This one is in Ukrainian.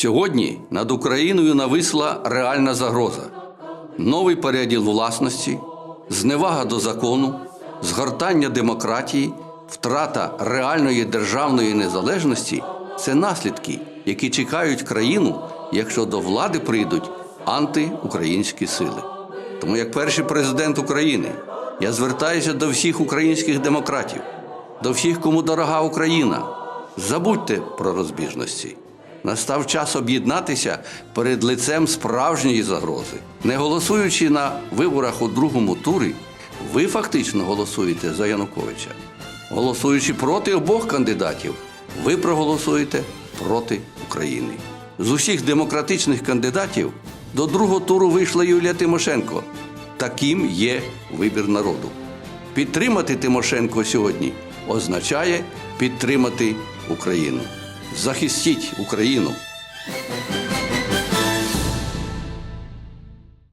Сьогодні над Україною нависла реальна загроза. Новий переділ власності, зневага до закону, згортання демократії, втрата реальної державної незалежності це наслідки, які чекають країну, якщо до влади прийдуть антиукраїнські сили. Тому, як перший президент України, я звертаюся до всіх українських демократів, до всіх, кому дорога Україна. Забудьте про розбіжності. Настав час об'єднатися перед лицем справжньої загрози. Не голосуючи на виборах у другому турі, ви фактично голосуєте за Януковича. Голосуючи проти обох кандидатів, ви проголосуєте проти України. З усіх демократичних кандидатів до другого туру вийшла Юлія Тимошенко. Таким є вибір народу. Підтримати Тимошенко сьогодні означає підтримати Україну. Захистіть Україну!